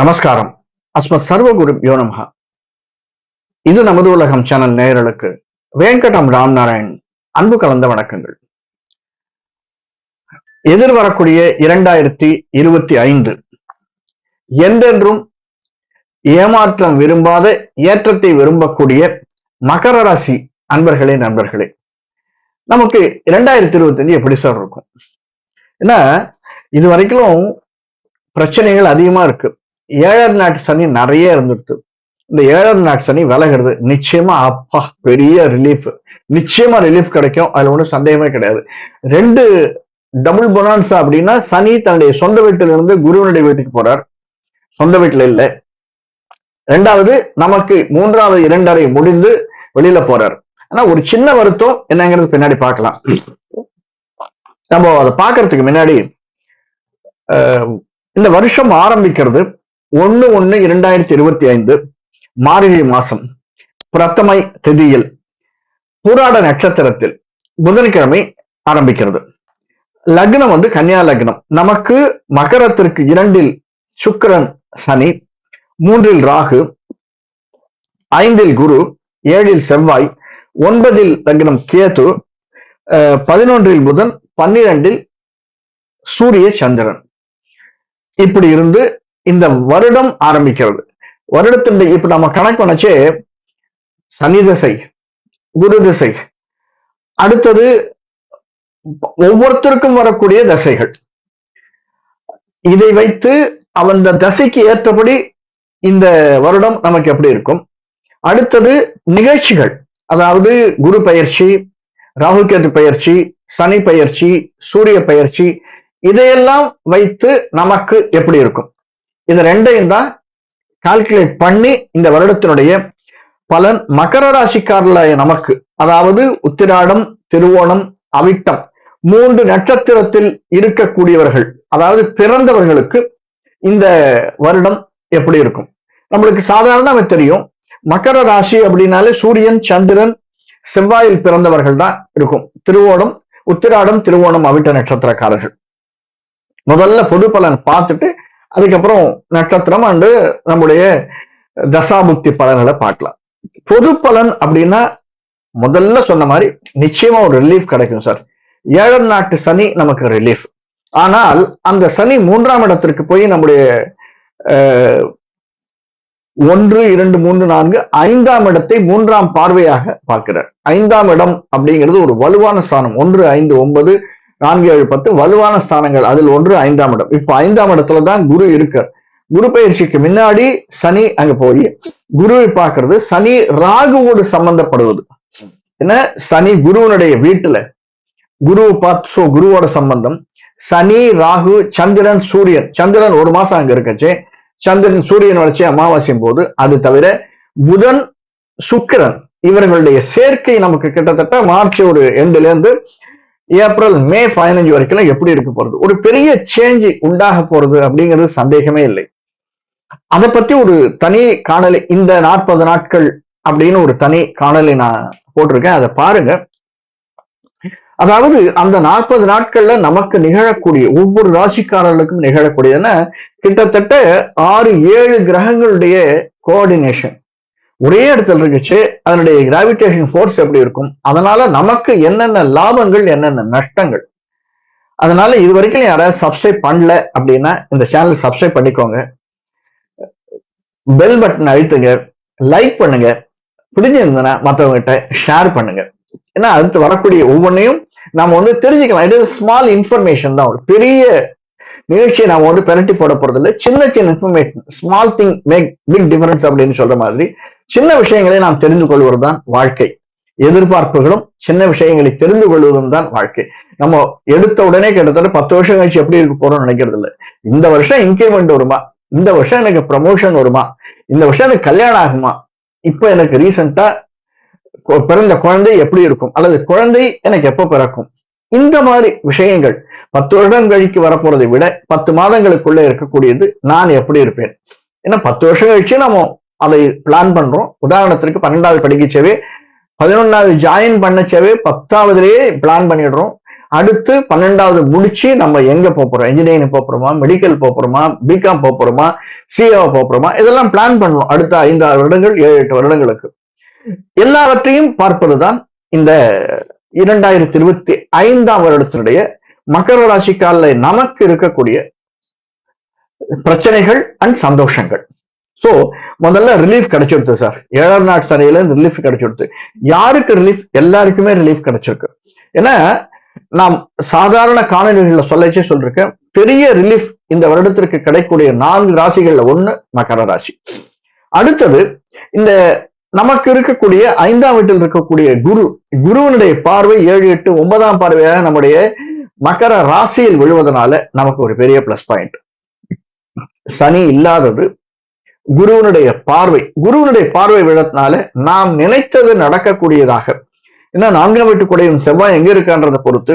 நமஸ்காரம். அஸ்ம சர்வகுரு யோனமஹா இது நமது உலகம் சேனல் நேயர்களுக்கு வெங்கடம் ராம் நாராயண் அன்பு கலந்த வணக்கங்கள். எதிர்வரக்கூடிய இரண்டாயிரத்தி இருபத்தி ஐந்து. என்றென்றும் ஏமாற்றம் விரும்பாத ஏற்றத்தை விரும்பக்கூடிய மகர ராசி அன்பர்களே நண்பர்களே. நமக்கு இரண்டாயிரத்தி இருபத்தி அஞ்சு எப்படி சார் இருக்கும்? ஏன்னா இது வரைக்கும் பிரச்சனைகள் அதிகமா இருக்கு. ஏழர் நாட்டு சனி நிறைய இருந்துடுது இந்த ஏழர் நாட்டு சனி விலகிறது. நிச்சயமா அப்பா பெரிய ரிலீஃப் நிச்சயமா ரிலீஃப் கிடைக்கும். அதுல ஒன்றும் சந்தேகமே கிடையாது. ரெண்டு டபுள் பொனான்சா அப்படின்னா சனி தன்னுடைய சொந்த வீட்டுல இருந்து குருவனுடைய வீட்டுக்கு போறார். சொந்த வீட்டுல இல்ல. ரெண்டாவது நமக்கு மூன்றாவது இரண்டரை முடிந்து வெளியில போறார். ஆனா ஒரு சின்ன வருத்தம் என்னங்கிறது பின்னாடி பார்க்கலாம். நம்ம அதை பார்க்கறதுக்கு முன்னாடி இந்த வருஷம் ஆரம்பிக்கிறது ஒண்ணு ஒண்ணு இரண்டாயிரத்தி இருபத்தி ஐந்து மார்கழி மாசம் பிரத்தமை திதியில் பூராட நட்சத்திரத்தில் புதன்கிழமை ஆரம்பிக்கிறது. லக்னம் வந்து கன்னியா லக்னம். நமக்கு மகரத்திற்கு இரண்டில் சுக்கரன் சனி மூன்றில் ராகு ஐந்தில் குரு ஏழில் செவ்வாய் ஒன்பதில் லக்னம் கேது அஹ், பதினொன்றில் புதன் பன்னிரண்டில் சூரிய சந்திரன். இப்படி இருந்து இந்த வருடம் ஆரம்பிக்கிறது. வருடத்தின் இப்ப நம்ம கணக்கு பண்ணச்சே சனி திசை குரு திசை. அடுத்தது ஒவ்வொருத்தருக்கும் வரக்கூடிய தசைகள். இதை வைத்து அந்த தசைக்கு ஏற்றபடி இந்த வருடம் நமக்கு எப்படி இருக்கும்? அடுத்தது நிகழ்ச்சிகள். அதாவது குரு பயிற்சி ராகுகேது பயிற்சி சனி பயிற்சி சூரிய பயிற்சி இதையெல்லாம் வைத்து நமக்கு எப்படி இருக்கும்? இது ரெண்டையும் தான் கால்குலேட் பண்ணி இந்த வருடத்தினுடைய பலன் மகர ராசிக்காரல நமக்கு அதாவது உத்திராடம் திருவோணம் அவிட்டம் மூன்று நட்சத்திரத்தில் இருக்கக்கூடியவர்கள் அதாவது பிறந்தவர்களுக்கு இந்த வருடம் எப்படி இருக்கும்? நம்மளுக்கு சாதாரணமாக தெரியும். மகர ராசி அப்படின்னாலே சூரியன் சந்திரன் செவ்வாயில் பிறந்தவர்கள் தான் இருக்கும். திருவோணம் உத்திராடம் திருவோணம் அவிட்ட நட்சத்திரக்காரர்கள். முதல்ல பொது பலன் பார்த்துட்டு அதுக்கப்புறம் நட்சத்திரம் அண்டு நம்முடைய தசாபுக்தி பலன்களை பார்க்கலாம். பொது பலன் அப்படின்னா முதல்ல சொன்ன மாதிரி நிச்சயமா ஒரு ரிலீஃப் கிடைக்கும் சார். ஏழம் நாட்டு சனி நமக்கு ரிலீஃப் ஆனால் அந்த சனி மூன்றாம் இடத்திற்கு போய் நம்முடைய ஒன்று இரண்டு மூன்று நான்கு ஐந்தாம் இடத்தை மூன்றாம் பார்வையாக பார்க்கிறார். ஐந்தாம் இடம் அப்படிங்கிறது ஒரு வலுவான ஸ்தானம். ஒன்று ஐந்து ஒன்பது நான்கு ஏழு பத்து வலுவான ஸ்தானங்கள். அதில் ஒன்று ஐந்தாம் இடம். இப்போ ஐந்தாம் இடத்துல தான் குரு இருக்கார். குரு பயிற்சிக்கு முன்னாடி சனி அங்க போய் குருவை பார்க்கறது சனி ராகுவோடு சம்பந்தப்படுவது. என்ன? சனி குருவனுடைய வீட்டுல. குருவை பார்த்து so குருவோட சம்பந்தம். சனி ராகு சந்திரன் சூரியன். சந்திரன் ஒரு மாசம் அங்க இருக்கச்சு. சந்திரன் சூரியன் வளர்ச்சி அமாவாசையும் போது. அது தவிர புதன் சுக்கிரன் இவர்களுடைய சேர்க்கை நமக்கு கிட்டத்தட்ட மார்ச் ஒரு எண்டுல இருந்து ஏப்ரல் மே பதினஞ்சு வரைக்கும் எப்படி இருக்க போறது? ஒரு பெரிய சேஞ்ச் உண்டாக போறது அப்படிங்கிறது சந்தேகமே இல்லை. அதை பத்தி ஒரு தனி காணலை இந்த நாற்பது நாட்கள் அப்படின்னு ஒரு தனி காணலை நான் போட்டிருக்கேன். அதை பாருங்க. அதாவது அந்த நாற்பது நாட்கள்ல நமக்கு நிகழக்கூடிய ஒவ்வொரு ராசிக்காரர்களுக்கும் நிகழக்கூடியதுன்னா கிட்டத்தட்ட ஆறு ஏழு கிரகங்களுடைய கோஆர்டினேஷன் ஒரே இடத்துல இருக்குச்சு அதனுடைய கிராவிடேஷன் ஃபோர்ஸ் எப்படி இருக்கும்? அதனால நமக்கு என்னென்ன லாபங்கள் என்னென்ன நஷ்டங்கள்? அதனால இது வரைக்கும் யாராவது சப்ஸ்கிரைப் பண்ணல அப்படின்னா இந்த சேனல் சப்ஸ்கிரைப் பண்ணிக்கோங்க. பெல் பட்டன் அழுத்துங்க. லைக் பண்ணுங்க. பிடிச்சிருந்ததுன்னா மற்றவங்ககிட்ட ஷேர் பண்ணுங்க. ஏன்னா அடுத்து வரக்கூடிய ஒவ்வொன்றையும் நாம வந்து தெரிஞ்சுக்கலாம். இது ஸ்மால் இன்ஃபர்மேஷன் தான். ஒரு பெரிய நிகழ்ச்சியை நாம வந்து பெரட்டி போட போறது இல்லை சின்ன சின்ன information small thing make big difference அப்படின்னு சொல்ற மாதிரி சின்ன விஷயங்களை நாம் தெரிந்து கொள்வதுதான் வாழ்க்கை. எதிர்பார்ப்புகளும் சின்ன விஷயங்களை தெரிந்து கொள்வதும் தான் வாழ்க்கை. நம்ம எடுத்த உடனே கிட்டத்தட்ட பத்து வருஷம் கழிச்சு எப்படி இருக்க போறோம்னு நினைக்கிறது இல்லை இந்த வருஷம் இன்கிரிமெண்ட் வருமா? இந்த வருஷம் எனக்கு ப்ரமோஷன் வருமா? இந்த வருஷம் எனக்கு கல்யாணம் ஆகுமா? இப்போ எனக்கு ரீசெண்டா பிறந்த குழந்தை எப்படி இருக்கும்? அல்லது குழந்தை எனக்கு எப்போ பிறக்கும்? இந்த மாதிரி விஷயங்கள் பத்து வருடம் கழிக்கு வரப்போறதை விட பத்து மாதங்களுக்குள்ள இருக்கக்கூடியது நான் எப்படி இருப்பேன்? ஏன்னா பத்து வருஷம் கழிச்சு நம்ம அதை பிளான் பண்றோம். உதாரணத்திற்கு பன்னெண்டாவது படிக்கச்சவே பதினொன்னாவது ஜாயின் பண்ணச்சவே பத்தாவதுலேயே பிளான் பண்ணிடுறோம். அடுத்து பன்னெண்டாவது முடிச்சு நம்ம எங்க போறோம்? இன்ஜினியரிங் போறோமா? மெடிக்கல் போறோமா? பிகாம் போறோமா? சிஏ போறோமா? இதெல்லாம் பிளான் பண்ணணும் அடுத்த ஐந்து ஆறு வருடங்கள் ஏழு எட்டு வருடங்களுக்கு. எல்லாவற்றையும் பார்ப்பதுதான் இந்த இரண்டாயிரத்தி இருபத்தி ஐந்தாம் வருடத்தினுடைய மக்கர ராசிக்கால நமக்கு இருக்கக்கூடிய பிரச்சனைகள் அண்ட் சந்தோஷங்கள். சோ முதல்ல ரிலீஃப் கிடைச்சிருது சார் ஏழாம் நாட் சரையில இருந்து ரிலீஃப் கிடைச்சிருது. யாருக்கு ரிலீஃப் எல்லாருக்குமே ரிலீஃப் கிடைச்சிருக்கு. ஏன்னா நாம் சாதாரண காலநிலைகளில் சொல்லச்சே சொல்லிருக்கேன் பெரிய ரிலீஃப் இந்த வருடத்திற்கு கிடைக்கக்கூடிய நான்கு ராசிகள்ல ஒண்ணு மகர ராசி. அடுத்தது இந்த நமக்கு இருக்கக்கூடிய ஐந்தாம் வீட்டில் இருக்கக்கூடிய குரு குருவினுடைய பார்வை ஏழு எட்டு ஒன்பதாம் பார்வையாக நம்முடைய மகர ராசியில் விழுவதனால நமக்கு ஒரு பெரிய பிளஸ் பாயிண்ட் சனி இல்லாதது குருவனுடைய பார்வை குருவனுடைய பார்வை விழத்தினால நாம் நினைத்தது நடக்கக்கூடியதாக. ஏன்னா நான்காம் வீட்டுக்குடையும் செவ்வாய் எங்க இருக்கான்றதை பொறுத்து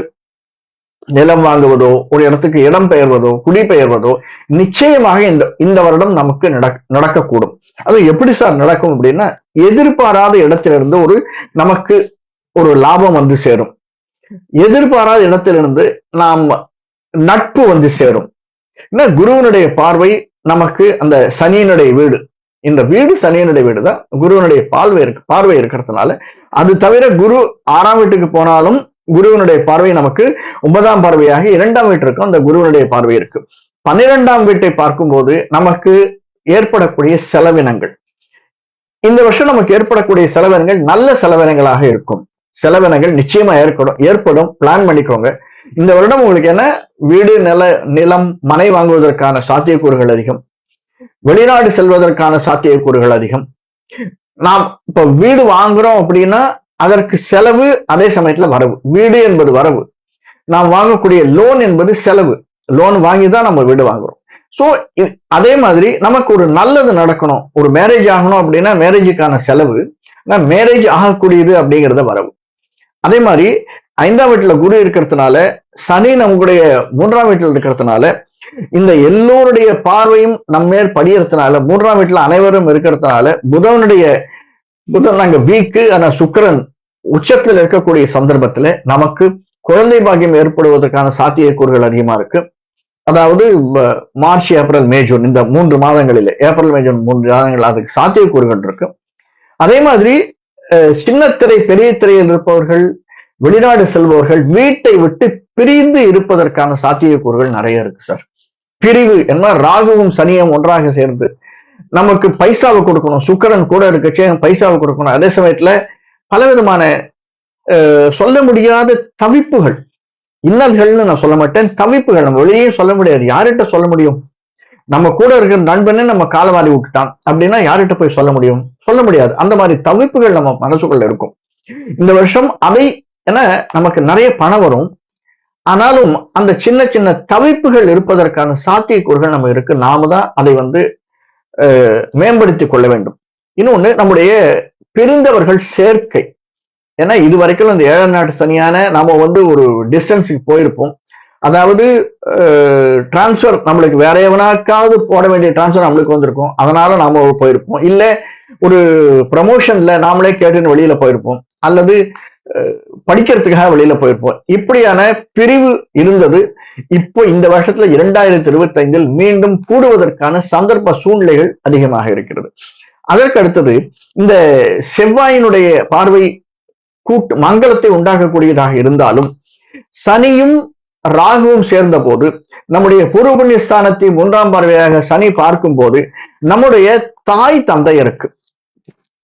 நிலம் வாங்குவதோ ஒரு இடத்துக்கு இடம் பெயர்வதோ குடிபெயர்வதோ நிச்சயமாக இந்த இந்த வருடம் நமக்கு நடக்கக்கூடும். அது எப்படி சார் நடக்கும் அப்படின்னா எதிர்பாராத இடத்திலிருந்து ஒரு நமக்கு ஒரு லாபம் வந்து சேரும். எதிர்பாராத இடத்திலிருந்து நாம் நட்பு வந்து சேரும். குருவனுடைய பார்வை நமக்கு அந்த சனியனுடைய வீடு. இந்த வீடு சனியனுடைய வீடு தான் குருவனுடைய பார்வை இருக்கு பார்வை இருக்கிறதுனால அது தவிர குரு ஆறாம் வீட்டுக்கு போனாலும் குருவனுடைய பார்வை நமக்கு ஒன்பதாம் பார்வையாக இரண்டாம் வீட்டிற்கும் அந்த குருவனுடைய பார்வை இருக்கு. பன்னிரெண்டாம் வீட்டை பார்க்கும்போது நமக்கு ஏற்படக்கூடிய செலவினங்கள். இந்த வருஷம் நமக்கு ஏற்படக்கூடிய செலவினங்கள் நல்ல செலவினங்களாக இருக்கும். செலவினங்கள் நிச்சயமா ஏற்படும் ஏற்படும். பிளான் பண்ணிக்கோங்க. இந்த வருடம் உங்களுக்கு என்ன? வீடு நில நிலம் மனை வாங்குவதற்கான சாத்தியக்கூறுகள் அதிகம். வெளிநாடு செல்வதற்கான சாத்தியக்கூறுகள் அதிகம். நாம் இப்ப வீடு வாங்குறோம் அப்படின்னா அதற்கு செலவு அதே சமயத்துல வரவு. வீடு என்பது வரவு. நாம் வாங்கக்கூடிய லோன் என்பது செலவு. லோன் வாங்கி தான் நம்ம வீடு வாங்குறோம். ஸோ அதே மாதிரி நமக்கு ஒரு நல்லது நடக்கணும். ஒரு மேரேஜ் ஆகணும் அப்படின்னா மேரேஜுக்கான செலவு. மேரேஜ் ஆகக்கூடியது அப்படிங்கிறத வரவு. அதே மாதிரி ஐந்தாம் வீட்டுல குரு இருக்கிறதுனால சனி நம்முடைய மூன்றாம் வீட்டில் இருக்கிறதுனால இந்த எல்லோருடைய பார்வையும் நம்மேல் படியறதுனால மூன்றாம் வீட்டுல அனைவரும் இருக்கிறதுனால புதவனுடைய புதன் நாங்க வீக்கு ஆனா சுக்கரன் உச்சத்தில் இருக்கக்கூடிய சந்தர்ப்பத்துல நமக்கு குழந்தை பாக்கியம் ஏற்படுவதற்கான சாத்தியக்கூறுகள் அதிகமா இருக்கு. அதாவது மார்ச் ஏப்ரல் மே ஜூன் இந்த மூன்று மாதங்களில் ஏப்ரல் மே ஜூன் மூன்று மாதங்கள் அதுக்கு சாத்தியக்கூறுகள் இருக்கு. அதே மாதிரி சின்ன திரை பெரிய திரையில் இருப்பவர்கள் வெளிநாடு செல்பவர்கள் வீட்டை விட்டு பிரிந்து இருப்பதற்கான சாத்தியக்கூறுகள் நிறைய இருக்கு சார். பிரிவு என்ன? ராகுவும் சனியும் ஒன்றாக சேர்ந்து நமக்கு பைசாவை கொடுக்கணும். சுக்கரன் கூட இருக்கச்சே பைசாவை கொடுக்கணும். அதே சமயத்துல பலவிதமான சொல்ல முடியாத தவிப்புகள் இன்னல்கள்னு நான் சொல்ல மாட்டேன். தவிப்புகள் நம்ம வெளியே சொல்ல முடியாது. யார்கிட்ட சொல்ல முடியும்? நம்ம கூட இருக்கிற நண்பனே நம்ம காலவாரி விட்டுட்டான் அப்படின்னா யார்கிட்ட போய் சொல்ல முடியும்? சொல்ல முடியாது. அந்த மாதிரி தவிப்புகள் நம்ம மனசுக்குள்ள இருக்கும். இந்த வருஷம் அதை ஏன்னா நமக்கு நிறைய பணம் வரும். ஆனாலும் அந்த சின்ன சின்ன தவிப்புகள் இருப்பதற்கான சாத்தியக்கூறுகள் நம்ம இருக்கு. நாம தான் அதை வந்து மேம்படுத்தி கொள்ள வேண்டும். இன்னொன்னு நம்முடைய பிரிந்தவர்கள் சேர்க்கை. ஏன்னா இது வரைக்கும் இந்த ஏழை நாட்டு சனியான நாம வந்து ஒரு டிஸ்டன்ஸுக்கு போயிருப்போம். அதாவது டிரான்ஸ்ஃபர் நம்மளுக்கு வேற எவனாக்காவது போட வேண்டிய டிரான்ஸ்ஃபர் நம்மளுக்கு வந்திருக்கும். அதனால நாம போயிருப்போம். இல்லை ஒரு ப்ரமோஷன்ல நாமளே கேட்டுன்னு வெளியில போயிருப்போம். அல்லது படிக்கிறதுக்காக வெளியில போயிருப்போம். இப்படியான பிரிவு இருந்தது. இப்போ இந்த வருஷத்துல இரண்டாயிரத்தி இருபத்தி ஐந்தில் மீண்டும் கூடுவதற்கான சந்தர்ப்ப சூழ்நிலைகள் அதிகமாக இருக்கிறது. அதற்கு அடுத்தது இந்த செவ்வாயினுடைய பார்வை கூட்டு மங்களத்தை உண்டாக்கக்கூடியதாக இருந்தாலும் சனியும் ராகுவும் சேர்ந்த போது நம்முடைய பூர்வ புண்ணியஸ்தானத்தை மூன்றாம் பார்வையாக சனி பார்க்கும் போது நம்முடைய தாய் தந்தையருக்கு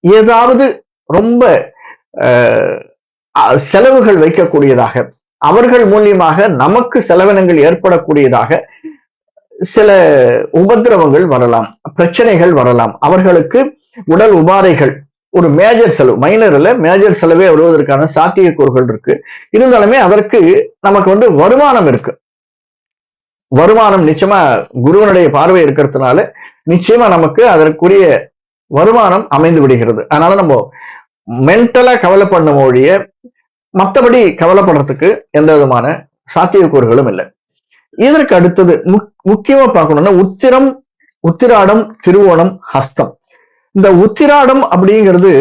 ஏதாவது ரொம்ப செலவுகள் வைக்கக்கூடியதாக அவர்கள் மூலியமாக நமக்கு செலவினங்கள் ஏற்படக்கூடியதாக சில உபதிரவங்கள் வரலாம் பிரச்சனைகள் வரலாம். அவர்களுக்கு உடல் உபாதைகள் ஒரு மேஜர் செலவு மைனர்ல மேஜர் செலவே வருவதற்கான சாத்தியக்கூறுகள் இருக்கு. இருந்தாலுமே அதற்கு நமக்கு வந்து வருமானம் இருக்கு. வருமானம் நிச்சயமா குருவனுடைய பார்வை இருக்கிறதுனால நிச்சயமா நமக்கு அதற்குரிய வருமானம் அமைந்து விடுகிறது. அதனால நம்ம மென்டலா கவலைப்படும் மொழிய மற்றபடி கவலைப்படுறதுக்கு எந்த விதமான சாத்தியக்கூறுகளும் இல்லை. இதற்கு அடுத்தது முக்கியமா பார்க்கணும்னா உத்திரம் உத்திராடம் திருவோணம் ஹஸ்தம். இந்த உத்திராடம் அப்படிங்கிறது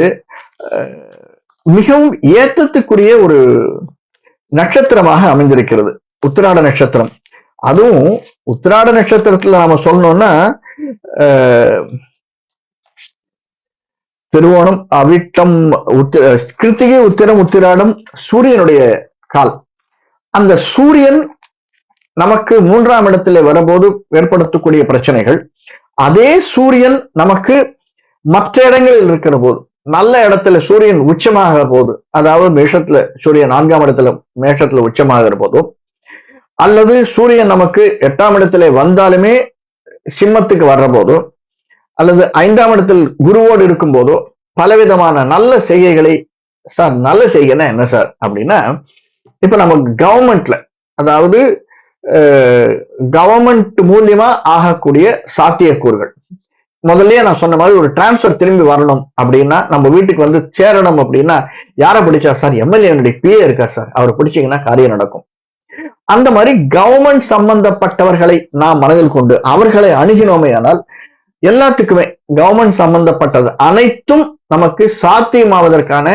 மிகவும் ஏத்தத்துக்குரிய ஒரு நட்சத்திரமாக அமைந்திருக்கிறது. உத்திராட நட்சத்திரம். அதுவும் உத்திராட நட்சத்திரத்துல நாம சொல்லணும்னா திருவோணம் அவிட்டம் உத்திர கிருத்திகை உத்திரம் உத்திராடம் சூரியனுடைய கால். அந்த சூரியன் நமக்கு மூன்றாம் இடத்துல வரும்போது ஏற்படுத்தக்கூடிய பிரச்சனைகள். அதே சூரியன் நமக்கு மற்ற இடங்களில் இருக்கிற போது நல்ல இடத்துல சூரியன் உச்சமாக போது அதாவது மேஷத்துல சூரியன் நான்காம் இடத்துல மேஷத்துல உச்சமாகிற போதோ அல்லது சூரியன் நமக்கு எட்டாம் இடத்துல வந்தாலுமே சிம்மத்துக்கு வர்ற போதோ அல்லது ஐந்தாம் இடத்தில் குருவோடு இருக்கும் போதோ பலவிதமான நல்ல செய்கைகளை சார் நல்ல செய்கைன்னா என்ன சார் அப்படின்னா இப்ப நம்ம கவர்மெண்ட்ல அதாவது கவர்மெண்ட் மூலியமா ஆகக்கூடிய சாத்தியக்கூறுகள். முதல்லயே நான் சொன்ன மாதிரி ஒரு டிரான்ஸ்ஃபர் திரும்பி வரணும் அப்படின்னா நம்ம வீட்டுக்கு வந்து சேரணும் அப்படின்னா யாரை பிடிச்சா சார் எம்எல்ஏனுடைய பிஏ இருக்கார் சார் அவரை பிடிச்சீங்கன்னா காரியம் நடக்கும். அந்த மாதிரி கவர்மெண்ட் சம்பந்தப்பட்டவர்களை நாம் மனதில் கொண்டு அவர்களை அணுகினோமேயானால் எல்லாத்துக்குமே கவர்மெண்ட் சம்பந்தப்பட்டது அனைத்தும் நமக்கு சாத்தியமாவதற்கான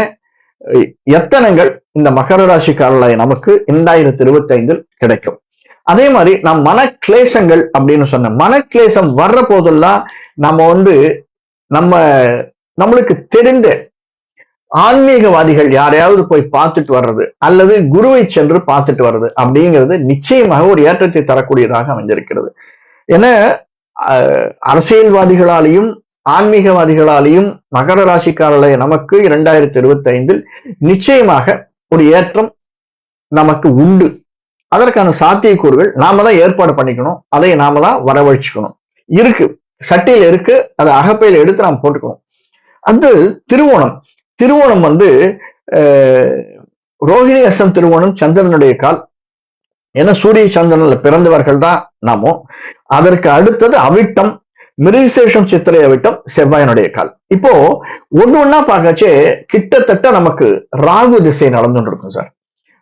எத்தனங்கள் இந்த மகர ராசிக்காரர்களை நமக்கு இரண்டாயிரத்தி இருபத்தி ஐந்தில் கிடைக்கும். அதே மாதிரி நம் மனக்லேசங்கள் அப்படின்னு சொன்ன மனக்லேசம் வர்ற போதெல்லாம் நம்ம வந்து நம்ம நம்மளுக்கு தெரிந்த ஆன்மீகவாதிகள் யாரையாவது போய் பார்த்துட்டு வர்றது அல்லது குருவை சென்று பார்த்துட்டு வர்றது அப்படிங்கிறது நிச்சயமாக ஒரு ஏற்றத்தை தரக்கூடியதாக அமைஞ்சிருக்கிறது ஏன்னா அரசியல்வாதிகளாலையும் ஆன்மீகவாதிகளாலையும் மகர ராசிக்காரர்களை நமக்கு இரண்டாயிரத்தி இருபத்தி ஐந்தில் நிச்சயமாக ஒரு ஏற்றம் நமக்கு உண்டு. அதற்கான சாத்தியக்கூறுகள் நாம தான் ஏற்பாடு பண்ணிக்கணும். அதை நாம தான் வரவழைச்சுக்கணும். இருக்கு. சட்டையில இருக்கு. அதை அகப்பையில எடுத்து நாம் போட்டுக்கணும். அது திருவோணம். திருவோணம் வந்து ரோஹிணி அசம் திருவோணம் சந்திரனுடைய கால். ஏன்னா சூரிய சந்திரன்ல பிறந்தவர்கள் தான் நாமோ. அதற்கு அடுத்தது அவிட்டம் மிருகசேஷம் சித்திரை அவிட்டம் செவ்வாயனுடைய கால் இப்போ ஒண்ணு ஒண்ணா பார்க்கச்சே கிட்டத்தட்ட நமக்கு ராகு திசை நடந்துட்டு இருக்கும் சார்.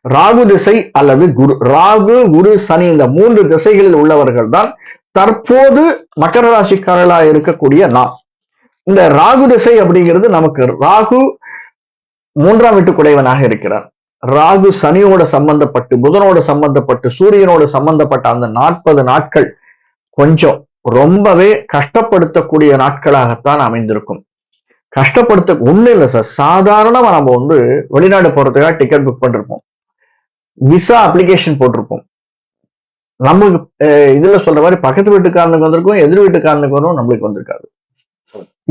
ராகு திசை அல்லது குரு ராகு குரு சனி இந்த மூன்று திசைகளில் உள்ளவர்கள் தான் தற்போது மகர ராசிக்காரர்களா இருக்கக்கூடிய நாம் இந்த ராகு திசை அப்படிங்கிறது நமக்கு ராகு மூன்றாம் வீட்டுக்குடையவனாக இருக்கிறார் ராகு சனியோட சம்பந்தப்பட்டு புதனோட சம்பந்தப்பட்டு சூரியனோட சம்பந்தப்பட்ட அந்த நாற்பது நாட்கள் கொஞ்சம் ரொம்பவே கஷ்டப்படுத்தக்கூடிய நாட்களாகத்தான் அமைந்திருக்கும். கஷ்டப்படுத்த ஒண்ணு இல்லை சார். சாதாரணமா நம்ம வந்து வெளிநாடு போறதுக்காக டிக்கெட் புக் பண்ணிருப்போம். விசா அப்ளிகேஷன் போட்டிருப்போம். நமக்கு இதுல சொல்ற மாதிரி பக்கத்து வீட்டுக்காரனுக்கு வந்திருக்கும் எதிர் வீட்டுக்காரனுக்கு வரும் நம்மளுக்கு வந்திருக்காது.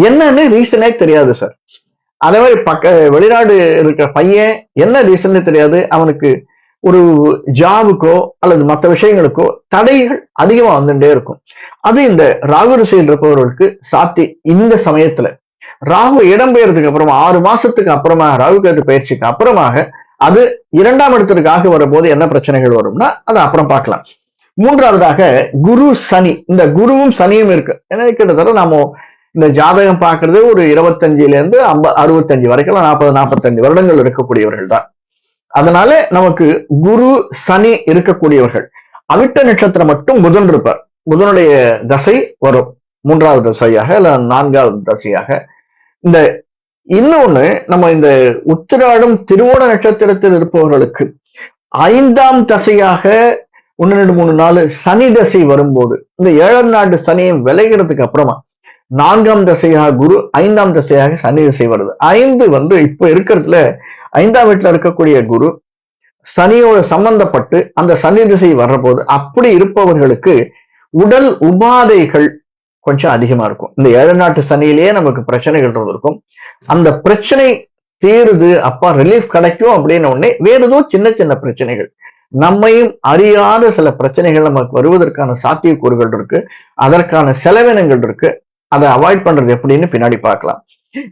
என்னன்னு ரீசனே தெரியாது சார். அதே மாதிரி பக்க வெளிநாடு இருக்கிற பையன் என்ன ரீசன் தெரியாது. அவனுக்கு ஒரு ஜாபுக்கோ அல்லது மற்ற விஷயங்களுக்கோ தடைகள் அதிகமா வந்துட்டே இருக்கும். அது இந்த ராகு ரிசையில் இருப்பவர்களுக்கு சாத்தி இந்த சமயத்துல. ராகு இடம்பெயர்றதுக்கு அப்புறமா ஆறு மாசத்துக்கு அப்புறமா ராகு கேட்டு பயிற்சிக்கு அப்புறமாக அது இரண்டாம் இடத்திற்காக வரும்போது என்ன பிரச்சனைகள் வரும்னா அதை அப்புறம் பார்க்கலாம். மூன்றாவதாக குரு சனி. இந்த குருவும் சனியும் இருக்கு. ஏன்னா கிட்டத்தட்ட நாம இந்த ஜாதகம் பார்க்கறது ஒரு இருபத்தஞ்சுல இருந்து ஐம்ப அறுபத்தஞ்சு வரைக்கும் நாற்பது நாற்பத்தஞ்சு வருடங்கள் இருக்கக்கூடியவர்கள் தான். அதனால நமக்கு குரு சனி இருக்கக்கூடியவர்கள். அவிட்ட நட்சத்திரம் மட்டும் புதன் இருப்பார். புதனுடைய தசை வரும். மூன்றாவது தசையாக இல்ல நான்காவது தசையாக. இந்த இன்னொன்னு நம்ம இந்த உத்திராடம் திருவோண நட்சத்திரத்தில் இருப்பவர்களுக்கு ஐந்தாம் தசையாக ஒன்று ரெண்டு மூணு நாலு சனி தசை வரும்போது இந்த ஏழாம் நாடு சனியை விளைகிறதுக்கு அப்புறமா நான்காம் தசையாக குரு ஐந்தாம் தசையாக சனி திசை வருது. ஐந்து வந்து இப்ப இருக்கிறதுல ஐந்தாம் வீட்டுல இருக்கக்கூடிய குரு சனியோட சம்பந்தப்பட்டு அந்த சனி திசை வர்றபோது அப்படி இருப்பவர்களுக்கு உடல் உபாதைகள் கொஞ்சம் அதிகமா இருக்கும். இந்த ஏழு நாட்டு சனியிலேயே நமக்கு பிரச்சனைகள் இருக்கும். அந்த பிரச்சனை தீருது அப்பா ரிலீஃப் கிடைக்கும் அப்படின்னு உடனே வேற ஏதோ சின்ன சின்ன பிரச்சனைகள். நம்மையும் அறியாத சில பிரச்சனைகள் நமக்கு வருவதற்கான சாத்தியக்கூறுகள் இருக்கு. அதற்கான செலவினங்கள் இருக்கு. அதை அவாய்ட் பண்றது எப்படின்னு பின்னாடி பார்க்கலாம்.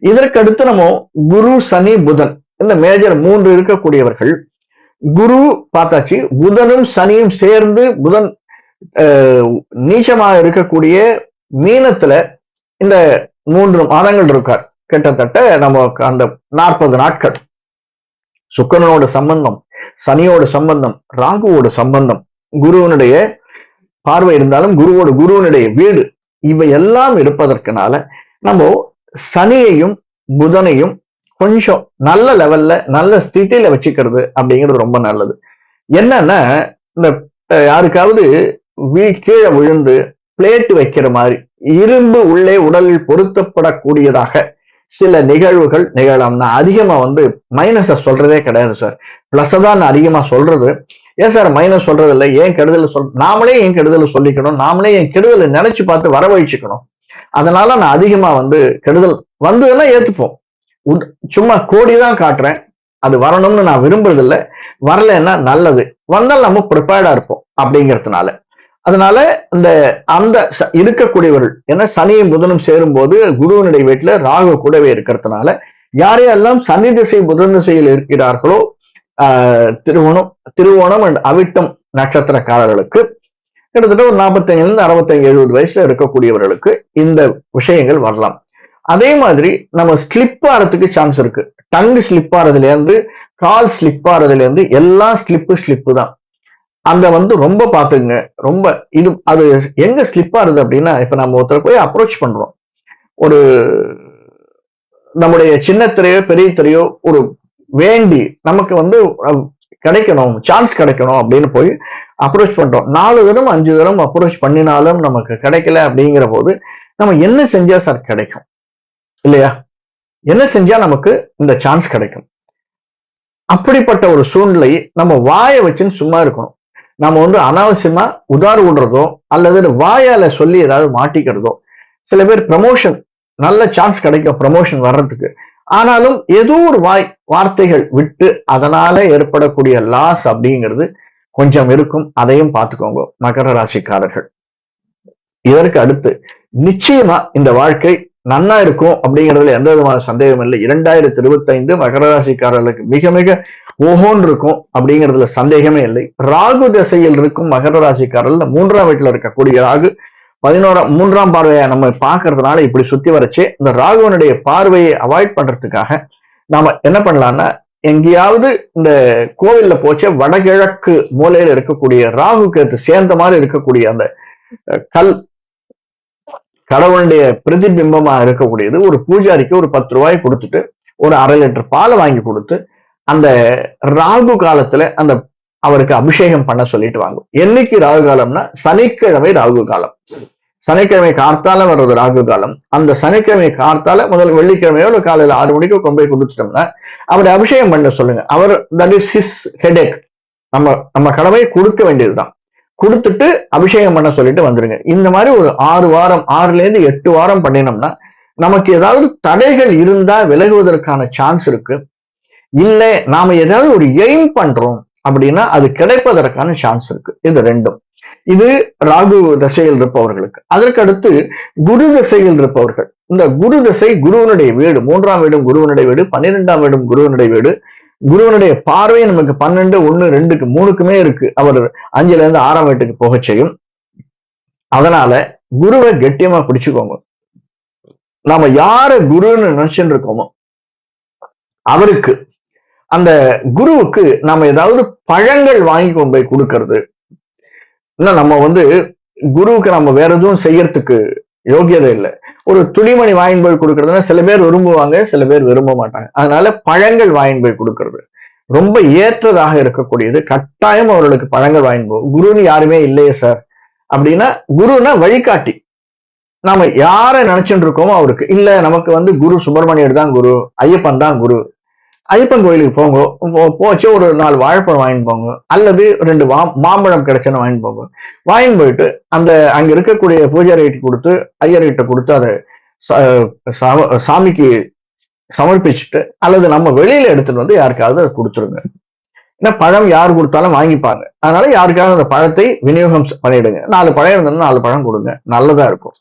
இதற்கு அடுத்து நம்ம குரு சனி புதன். இந்த மேஜர் மூன்று இருக்கக்கூடியவர்கள் குரு பார்த்தாச்சு புதனும் சனியும் சேர்ந்து புதன் அஹ், நீச்சமாக இருக்கக்கூடிய மீனத்துல இந்த மூன்று மாதங்கள் இருக்கார். கிட்டத்தட்ட நமக்கு அந்த நாற்பது நாட்கள். சுக்கரனோட சம்பந்தம் சனியோட சம்பந்தம் ராகுவோட சம்பந்தம் குருவனுடைய பார்வை இருந்தாலும் குருவோட குருவனுடைய வீடு இவை எல்லாம் இருப்பதற்குனால நம்ம சனியையும் புதனையும் கொஞ்சம் நல்ல லெவல்ல நல்ல ஸ்திதியில வச்சுக்கிறது அப்படிங்கிறது ரொம்ப நல்லது. என்னன்னா இந்த யாருக்காவது வீ- கீழே விழுந்து பிளேட் வைக்கிற மாதிரி இரும்பு உள்ளே உடலில் பொருத்தப்படக்கூடியதாக சில நிகழ்வுகள் நிகழலாம். நான் அதிகமா வந்து மைனஸை சொல்றதே கிடையாது சார் பிளஸ் தான் நான் அதிகமா சொல்றது. ஏன் சார் மைனஸ் சொல்றது இல்லை ஏன் கெடுதல் சொல் நாமளே ஏன் கெடுதலை சொல்லிக்கணும்? நாமளே என் கெடுதலை நினைச்சு பார்த்து வரவழிச்சுக்கணும்? அதனால நான் அதிகமா வந்து கெடுதல் வந்ததுன்னா ஏத்துப்போம். சும்மா கோடி தான் காட்டுறேன். அது வரணும்னு நான் விரும்புறதில்ல. வரலைன்னா நல்லது. வந்தால் நம்ம ப்ரிப்பேர்டா இருப்போம் அப்படிங்கிறதுனால. அதனால இந்த அந்த ச- இருக்கக்கூடியவர்கள் ஏன்னா சனியும் புதனும் சேரும்போது குருவனுடைய வீட்டுல ராகு கூடவே இருக்கிறதுனால யாரையெல்லாம் சனி திசை புதன் திசையில் இருக்கிறார்களோ திருவோணம் திருவோணம் அண்ட் அவிட்டம் நட்சத்திரக்காரர்களுக்கு கிட்டத்தட்ட ஒரு நாற்பத்தஞ்சுல இருந்து அறுபத்தஞ்சு எழுபது வயசுல இருக்கக்கூடியவர்களுக்கு இந்த விஷயங்கள் வரலாம். அதே மாதிரி நம்ம ஸ்லிப் ஆறதுக்கு சான்ஸ் இருக்கு. டங்கு ஸ்லிப் ஆறதுல இருந்து கால் ஸ்லிப் ஆறதுல இருந்து எல்லாம் ஸ்லிப்பு ஸ்லிப்பு தான். அந்த வந்து ரொம்ப பாத்துங்க ரொம்ப இது அது எங்க ஸ்லிப் ஆறுது அப்படின்னா இப்ப நம்ம ஒருத்தர் போய் அப்ரோச் பண்றோம். ஒரு நம்முடைய சின்ன திரையோ பெரிய திரையோ ஒரு வேண்டி நமக்கு வந்து கிடைக்கணும் சான்ஸ் கிடைக்கணும் அப்படின்னு போய் அப்ரோச் பண்றோம். நாலு தரம் அஞ்சு தரம் அப்ரோச் பண்ணினாலும் நமக்கு கிடைக்கல அப்படிங்கிற போது நம்ம என்ன செஞ்சா சார் கிடைக்கும்? இல்லையா? என்ன செஞ்சா நமக்கு இந்த சான்ஸ் கிடைக்கும்? அப்படிப்பட்ட ஒரு சூழ்நிலை நம்ம வாயை வச்சுன்னு சும்மா இருக்கணும். நம்ம வந்து அனாவசியமா உதார் விடுறதோ அல்லது வாயால சொல்லி ஏதாவது மாட்டிக்கிறதோ சில பேர் ப்ரமோஷன் நல்ல சான்ஸ் கிடைக்கும் ப்ரமோஷன் வர்றதுக்கு. ஆனாலும் ஏதோ ஒரு வாய் வார்த்தைகள் விட்டு அதனால ஏற்படக்கூடிய லாஸ் அப்படிங்கிறது கொஞ்சம் இருக்கும். அதையும் பார்த்துக்கோங்க மகர ராசிக்காரர்கள். இதற்கு அடுத்து நிச்சயமா இந்த வாழ்க்கை நன்னா இருக்கும் அப்படிங்கிறதுல எந்த விதமான சந்தேகம் இல்லை. இரண்டாயிரத்தி இருபத்தைந்து மகர ராசிக்காரர்களுக்கு மிக மிக ஓஹோன் இருக்கும் அப்படிங்கிறதுல சந்தேகமே இல்லை. ராகு திசையில் இருக்கும் மகர ராசிக்காரர்கள் மூன்றாம் வீட்டுல இருக்கக்கூடிய ராகு பதினோராம் மூன்றாம் பார்வையை நம்ம பார்க்கறதுனால இப்படி சுத்தி வரைச்சு இந்த ராகுவனுடைய பார்வையை அவாய்ட் பண்றதுக்காக நாம என்ன பண்ணலாம்னா எங்கேயாவது இந்த கோவில்ல போச்சு வடகிழக்கு மூலையில இருக்கக்கூடிய ராகு கேத்து சேர்ந்த மாதிரி இருக்கக்கூடிய அந்த கல் கடவுளுடைய பிரதிபிம்பமா இருக்கக்கூடியது ஒரு பூஜாரிக்கு ஒரு பத்து ரூபாய் கொடுத்துட்டு ஒரு அரை லிட்டர் பாலை வாங்கி கொடுத்து அந்த ராகு காலத்துல அந்த அவருக்கு அபிஷேகம் பண்ண சொல்லிட்டு வாங்கும். என்னைக்கு ராகு காலம்னா சனிக்கிழமை ராகு காலம். சனிக்கிழமை கார்த்தால வர்றது ராகு காலம். அந்த சனிக்கிழமை கார்த்தால முதல் வெள்ளிக்கிழமையோ இல்லை காலையில ஆறு மணிக்கோ கொண்டு போய் கொடுத்துட்டோம்னா அவரை அபிஷேகம் பண்ண சொல்லுங்க. அவர் தட் இஸ் ஹிஸ் ஹெடேக் நம்ம நம்ம கடமை கொடுக்க வேண்டியதுதான். கொடுத்துட்டு அபிஷேகம் பண்ண சொல்லிட்டு வந்துருங்க. இந்த மாதிரி ஒரு ஆறு வாரம் ஆறுல இருந்து எட்டு வாரம் பண்ணினோம்னா நமக்கு ஏதாவது தடைகள் இருந்தா விலகுவதற்கான சான்ஸ் இருக்கு. இல்லை நாம ஏதாவது ஒரு எய்ம் பண்றோம். அப்படின்னா அது கிடைப்பதற்கான சான்ஸ் இருக்கு. இது ரெண்டும். இது ராகு தசையில் இருப்பவர்களுக்கு. அதற்கடுத்து குரு தசையில் இருப்பவர்கள். இந்த குரு தசை குருவனுடைய வீடு. மூன்றாம் வீடும் குருவனுடைய வீடு. பன்னிரெண்டாம் வீடும் குருவனுடைய வீடு. குருவனுடைய பார்வை நமக்கு பன்னெண்டு ஒண்ணு ரெண்டுக்கு மூணுக்குமே இருக்கு. அவர் அஞ்சுல இருந்து ஆறாம் வீட்டுக்கு போக செய்யும். அதனால குருவை கெட்டியமா பிடிச்சுக்கோங்க. நாம யார குருன்னு நினைச்சுட்டு இருக்கோமோ அவருக்கு அந்த குருவுக்கு நம்ம ஏதாவது பழங்கள் வாங்கி கொண்டு போய் கொடுக்கறது. இன்னும் நம்ம வந்து குருவுக்கு நம்ம வேற எதுவும் செய்யறதுக்கு யோகியதை இல்லை. ஒரு துணிமணி வாங்கி போய் கொடுக்கறதுன்னா சில பேர் விரும்புவாங்க சில பேர் விரும்ப மாட்டாங்க. அதனால பழங்கள் வாங்கி போய் கொடுக்கறது. ரொம்ப ஏற்றதாக இருக்கக்கூடியது. கட்டாயம் அவர்களுக்கு பழங்கள் வாங்கி போ குருன்னு யாருமே இல்லையே சார். அப்படின்னா குருன்னா வழிகாட்டி. நாம யாரை நினைச்சுட்டு இருக்கோமோ அவருக்கு. இல்ல நமக்கு வந்து குரு சுப்பிரமணியர் தான் குரு ஐயப்பன் தான் குரு. ஐயப்பன் கோயிலுக்கு போங்க. போச்சு ஒரு நாலு வாழைப்பழம் வாங்கிட்டு போங்க. அல்லது ரெண்டு வா மாம்பழம் கிடைச்சுன்னு வாங்கிட்டு போங்க. வாங்கி போயிட்டு அந்த அங்க இருக்கக்கூடிய பூஜாரிகிட்ட கொடுத்து ஐயர்கிட்ட கொடுத்து அதை ச- சாமிக்கு சமர்ப்பிச்சுட்டு அல்லது நம்ம வெளியில எடுத்துட்டு வந்து யாருக்காவது அதை கொடுத்துருங்க. ஏன்னா பழம் யார் கொடுத்தாலும் வாங்கிப்பாங்க. அதனால யாருக்காவது அந்த பழத்தை விநியோகம் பண்ணிடுங்க. நாலு பழம் இருந்ததுன்னா நாலு பழம் கொடுங்க. நல்லதா இருக்கும்.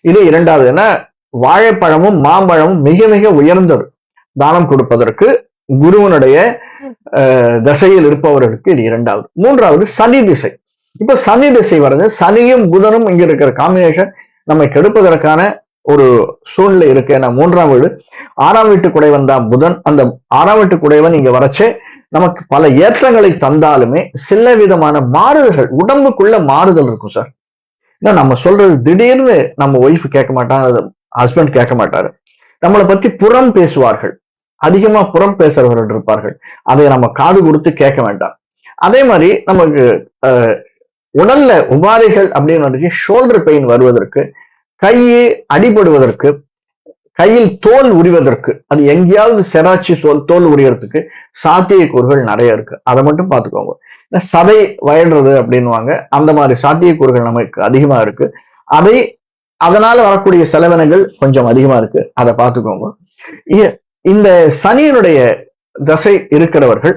இது இரண்டாவது ஏன்னா வாழைப்பழமும் மாம்பழமும் மிக மிக உயர்ந்தது. தானம் கொடுப்பதற்கு குருவனுடைய அஹ், இருப்பவர்களுக்கு இது இரண்டாவது. மூன்றாவது சனி திசை. இப்ப சனி திசை வருது சனியும் புதனும் இங்க இருக்கிற காம்பினேஷன் நம்மை கெடுப்பதற்கான ஒரு சூழ்நிலை இருக்கு. ஏன்னா மூன்றாம் வீடு. ஆறாம் வீட்டு குடைவன் தான் புதன். அந்த ஆறாம் வீட்டு குடைவன் இங்க வரச்சே நமக்கு பல ஏற்றங்களை தந்தாலுமே சில விதமான மாறுதல்கள் உடம்புக்குள்ள மாறுதல் இருக்கும் சார். ஏன்னா நம்ம சொல்றது திடீர்னு நம்ம ஒய்ஃப் கேட்க மாட்டாங்க ஹஸ்பண்ட் கேட்க மாட்டாரு. நம்மளை பத்தி புறம் பேசுவார்கள். அதிகமா புறம் பேசுறவர்கள் இருப்பார்கள். அதை நம்ம காது கொடுத்து கேட்க வேண்டாம். அதே மாதிரி நமக்கு அஹ், உடல்ல உபாதைகள் அப்படின்னு ஷோல்டர் பெயின் வருவதற்கு கையை அடிபடுவதற்கு கையில் தோல் உரிவதற்கு அது எங்கேயாவது செராச்சி தோல் தோல் உரியறதுக்கு சாத்தியக்கூறுகள் நிறைய இருக்கு. அதை மட்டும் பார்த்துக்கோங்க. சதை வயல்றது அப்படின்னுவாங்க. அந்த மாதிரி சாத்தியக்கூறுகள் நமக்கு அதிகமா இருக்கு. அதை அதனால வரக்கூடிய செலவினங்கள் கொஞ்சம் அதிகமா இருக்கு. அதை பார்த்துக்கோங்க. இந்த சனியினுடைய தசை இருக்கிறவர்கள்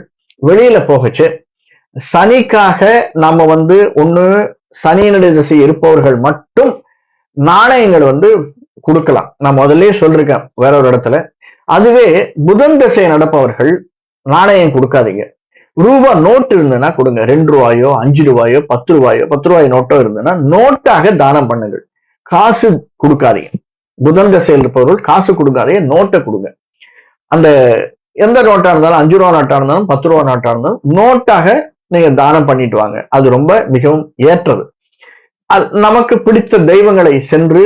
வெளியில போகச்சு. சனிக்காக நாம வந்து ஒண்ணு சனியினுடைய திசை இருப்பவர்கள் மட்டும் நாணயங்கள் வந்து கொடுக்கலாம். நான் முதல்ல சொல்லிருக்கேன் வேற ஒரு இடத்துல. அதுவே புதன் திசை நடப்பவர்கள் நாணயம் கொடுக்காதீங்க. ரூபா நோட் இருந்ததுன்னா கொடுங்க. ரெண்டு ரூபாயோ அஞ்சு ரூபாயோ பத்து ரூபாயோ பத்து ரூபாய் நோட்டோ இருந்ததுன்னா நோட்டாக தானம் பண்ணுங்கள். காசு கொடுக்காதீங்க. புதன் திசையில் இருப்பவர்கள் காசு கொடுக்காதீங்க நோட்டை கொடுங்க. அந்த எந்த நோட்டா இருந்தாலும் அஞ்சு ரூபா நோட்டா இருந்தாலும் பத்து ரூபா நோட்டா இருந்தாலும் நோட்டாக நீங்க தானம் பண்ணிட்டு வாங்க. அது ரொம்ப மிகவும் ஏற்றது. அது நமக்கு பிடித்த தெய்வங்களை சென்று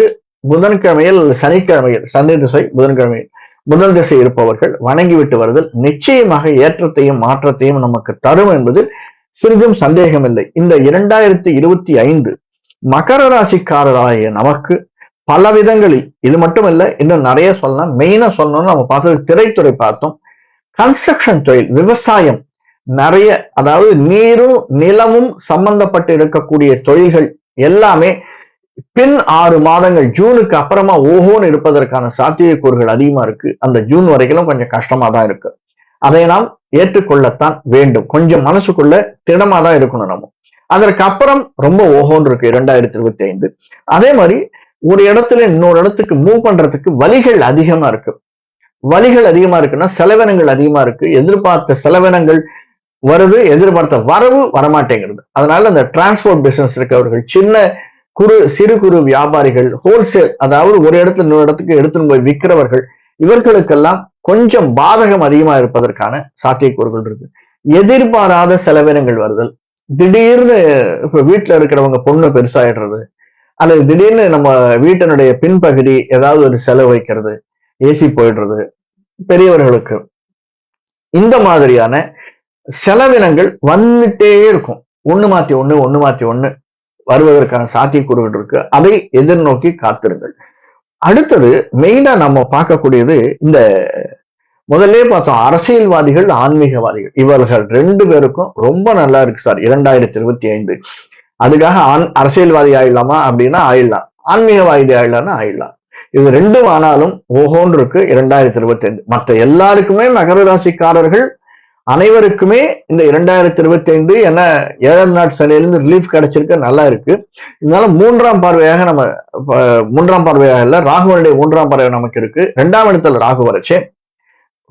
புதன்கிழமையில் சனிக்கிழமையில் சந்தை திசை புதன்கிழமையில் புதன் திசை இருப்பவர்கள் வணங்கிவிட்டு வருதல் நிச்சயமாக ஏற்றத்தையும் மாற்றத்தையும் நமக்கு தரும் என்பது சிறிதும் சந்தேகமில்லை. இந்த இரண்டாயிரத்தி இருபத்தி ஐந்து மகர ராசிக்காரராகிய நமக்கு பல விதங்களில். இது மட்டும் இல்ல இன்னும் நிறைய சொல்லலாம். மெயினா சொல்லணும்னு நம்ம பார்த்தது திரைத்துறை பார்த்தோம். கன்ஸ்ட்ரக்ஷன் தொழில் விவசாயம். நிறைய அதாவது நீரும் நிலமும் சம்பந்தப்பட்டு இருக்கக்கூடிய தொழில்கள் எல்லாமே பின் ஆறு மாதங்கள் ஜூனுக்கு அப்புறமா ஓஹோன்னு இருப்பதற்கான சாத்தியக்கூறுகள் அதிகமா இருக்கு. அந்த ஜூன் வரைக்கும் கொஞ்சம் கஷ்டமா தான் இருக்கு. அதை நாம் ஏற்றுக்கொள்ளத்தான் வேண்டும். கொஞ்சம் மனசுக்குள்ள திடமா தான் இருக்கணும் நம்ம. அதற்கு அப்புறம் ரொம்ப ஓஹோன்னு இருக்கு இரண்டாயிரத்தி இருபத்தி ஐந்து. அதே மாதிரி ஒரு இடத்துல இன்னொரு இடத்துக்கு மூவ் பண்றதுக்கு வழிகள் அதிகமா இருக்கு. வழிகள் அதிகமா இருக்குன்னா செலவினங்கள் அதிகமா இருக்கு. எதிர்பார்த்த செலவினங்கள் வருது எதிர்பார்த்த வரவு வரமாட்டேங்கிறது அதனால இந்த டிரான்ஸ்போர்ட் பிசினஸ் இருக்கவர்கள் சின்ன குறு சிறு குறு வியாபாரிகள் ஹோல்சேல் அதாவது ஒரு இடத்துல இன்னொரு இடத்துக்கு எடுத்துன்னு போய் விற்கிறவர்கள் இவர்களுக்கெல்லாம் கொஞ்சம் பாதகம் அதிகமா இருப்பதற்கான சாத்தியக்கூறுகள் இருக்கு. எதிர்பாராத செலவினங்கள் வருதல். திடீர்னு இப்ப வீட்டுல இருக்கிறவங்க பொண்ணு பெருசாயிடுறது அல்லது திடீர்னு நம்ம வீட்டினுடைய பின்பகுதி ஏதாவது ஒரு செலவு வைக்கிறது ஏசி போயிடுறது பெரியவர்களுக்கு. இந்த மாதிரியான செலவினங்கள் வந்துட்டே இருக்கும். ஒண்ணு மாத்தி ஒண்ணு ஒண்ணு மாத்தி ஒண்ணு வருவதற்கான சாத்தியக்கூறுகள் இருக்கு. அதை எதிர்நோக்கி காத்திருங்கள். அடுத்தது மெயினா நம்ம பார்க்கக்கூடியது இந்த முதல்ல பார்த்தோம் அரசியல்வாதிகள் ஆன்மீகவாதிகள். இவர்கள் ரெண்டு பேருக்கும் ரொம்ப நல்லா இருக்கு சார் இரண்டாயிரத்தி இருபத்தி ஐந்து. அதுக்காக ஆண் அரசியல்வாதி ஆயிடலாமா அப்படின்னா ஆயிடலாம். ஆன்மீகவாதி ஆயிடலாம்னா ஆயிடலாம். இது ரெண்டும் ஆனாலும் ஓஹோன்னு இருக்கு இரண்டாயிரத்தி இருபத்தி ஐந்து மற்ற எல்லாருக்குமே மகர ராசிக்காரர்கள் அனைவருக்குமே இந்த இரண்டாயிரத்தி இருபத்தி ஐந்து என்ன ஏழாம் நாட் சனிலிருந்து ரிலீஃப் கிடைச்சிருக்கு. நல்லா இருக்கு. இருந்தாலும் மூன்றாம் பார்வையாக நம்ம மூன்றாம் பார்வையாக இல்ல ராகுவனுடைய மூன்றாம் பார்வை நமக்கு இருக்கு. ரெண்டாம் இடத்துல ராகு வரச்சே.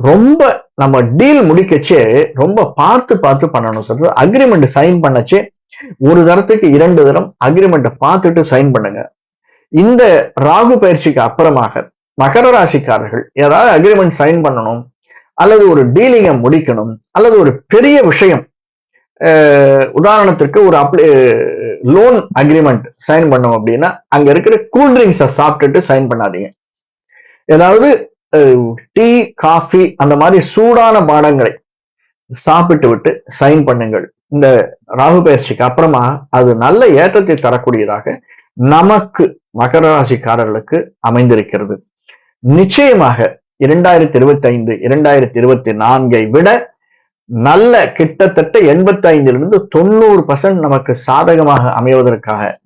ரொம்ப நம்ம டீல் முடிக்கச்சே ரொம்ப பார்த்து பார்த்து பண்ணணும் சார் அக்ரிமெண்ட் சைன் பண்ணச்சே ஒரு தரத்துக்கு இரண்டு தரம் அக்ரிமெண்ட்டை பார்த்துட்டு சைன் பண்ணுங்க. இந்த ராகு பயிற்சிக்கு அப்புறமாக மகர ராசிக்காரர்கள் ஏதாவது அக்ரிமெண்ட் சைன் பண்ணணும் அல்லது ஒரு டீலிங்கை முடிக்கணும் அல்லது ஒரு பெரிய விஷயம் உதாரணத்திற்கு ஒரு அப்ளை லோன் அக்ரிமெண்ட் சைன் பண்ணோம் அப்படின்னா அங்க இருக்கிற கூல்ட்ரிங்க்ஸை சாப்பிட்டுட்டு சைன் பண்ணாதீங்க. ஏதாவது டீ காஃபி அந்த மாதிரி சூடான பானங்களை சாப்பிட்டு விட்டு சைன் பண்ணுங்கள். இந்த ராகு பயிற்சிக்கு அப்புறமா அது நல்ல ஏற்றத்தை தரக்கூடியதாக நமக்கு மகர ராசிக்காரர்களுக்கு அமைந்திருக்கிறது. நிச்சயமாக இரண்டாயிரத்தி இருபத்தி ஐந்து இரண்டாயிரத்தி இருபத்தி நான்கை விட நல்ல கிட்டத்தட்ட எண்பத்தி ஐந்திலிருந்து தொண்ணூறு பர்சன்ட் நமக்கு சாதகமாக அமைவதற்காக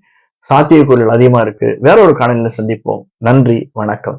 சாத்தியக்கூறுகள் அதிகமா இருக்கு. வேற ஒரு காணொலியில் சந்திப்போம். நன்றி வணக்கம்.